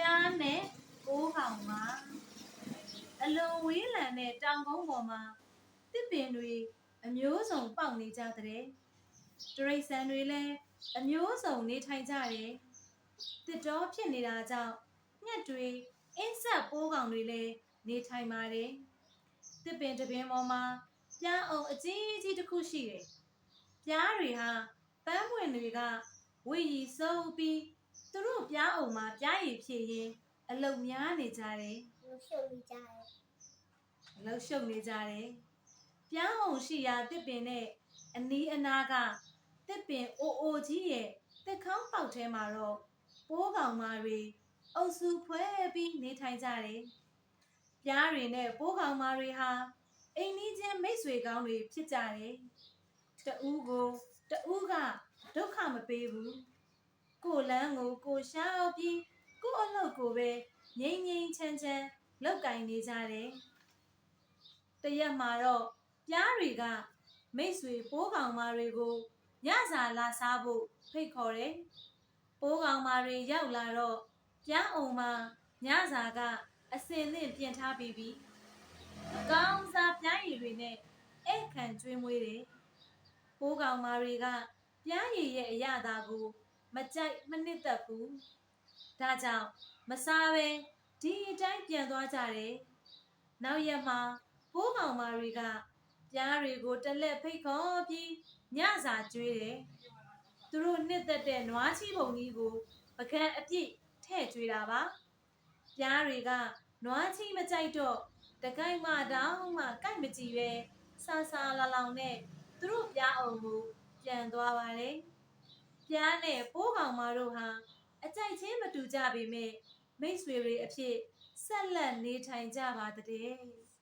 ပြားနဲ့ပိုးကောင်မှာအလွန်ဝေးလံတဲ့တောင်ကုန်းပေါ်မှာတစ်ပင်တွေအမျိုးစုံပေါက်နေကြတဲ့တရိတ်ဆန်တွေလည်းအမျိုးစုံနေထိုင်ကြတယ်တစ်တော်ဖြစ်နေတာကြောင့်ငှက်တွေအင်းဆက်ပိုးကောင်တွေလည်းနေထိုင်ပါတယ်တစ်ပင်တစ်ပင်ပေါ်မှာပြားအောင်အကြီးကြီးတစ်ခုရှိတယ်ပြားတွေဟာပန်းပွင့်တွေကဝေရီစုပ်ပြီး သူတို့ပြားအောင်မှာပြားရည်ဖြစ်ရင်အလုံများနေကြတယ်လူရှုပ်နေကြတယ်အလောက်ရှုပ်နေကြတယ်။ပြောင်းအောင်ရှိရာတစ်ပင်နဲ့အနီးအနားကတစ်ပင်အိုအိုကြီးရဲ့တက်ခေါင်းပေါက်ထဲမှာတော့ပိုးကောင်မတွေအုပ်စုဖွဲ့ပြီးနေထိုင်ကြတယ်။ပြားတွေနဲ့ပိုးကောင်မတွေဟာအိမ်နီးချင်းမိတ်ဆွေကောင်းတွေဖြစ်ကြတယ်။တဦးကိုတဦးကဒုက္ခမပေးဘူး။ ကိုယ်လန်းကိုကိုယ်ရှောက်ပြီးကိုယ့်အလုပ်ကိုပဲငြိမ်ငြိမ်ချမ်းချမ်းလောက်ကင်နေကြတယ်။တရက်မှာတော့ပြားတွေကမိတ်ဆွေပိုးကောင်မတွေကိုညစာလာစားဖို့ဖိတ်ခေါ်တယ်။ပိုးကောင်မတွေရောက်လာတော့ပြားအောင်မညစာကအစင်သင့်ပြင်ထားပြီးပြီ။အကောင်းစားပြားရည်တွေနဲ့အဲ့ခံကျွေးမွေးတယ်။ပိုးကောင်မတွေကပြားရည်ရဲ့အရသာကို မကြိုက်မနှစ်သက်ဘူး။ဒါကြောင့်မစားပဲဒီအတိုင်းပြန်သွားကြတယ်။နောက်ရက်မှာပိုးကောင်မတွေကပြားတွေကိုတက်လက်ဖိတ်ခေါ်ပြီးညစာကျွေးတယ်။သူတို့နှစ်သက်တဲ့နွားချီပုံကြီးကိုပကံအပြည့်ထည့်ကျွေးတာပါ။ပြားတွေကနွားချီမကြိုက်တော့တကိုက်မတောင်မှကိုက်မကြည့်ပဲဆာဆာလောင်လောင်နဲ့သူတို့ပြားအောင်ကိုပြန်သွားပါတယ်။ ပြားနဲ့ပိုးကောင်မတို့ဟာအကြိုက်ချင်းမတူကြပေမဲ့မိတ်ဆွေတွေအဖြစ်ဆက်လက်နေထိုင်ကြပါတဲ့။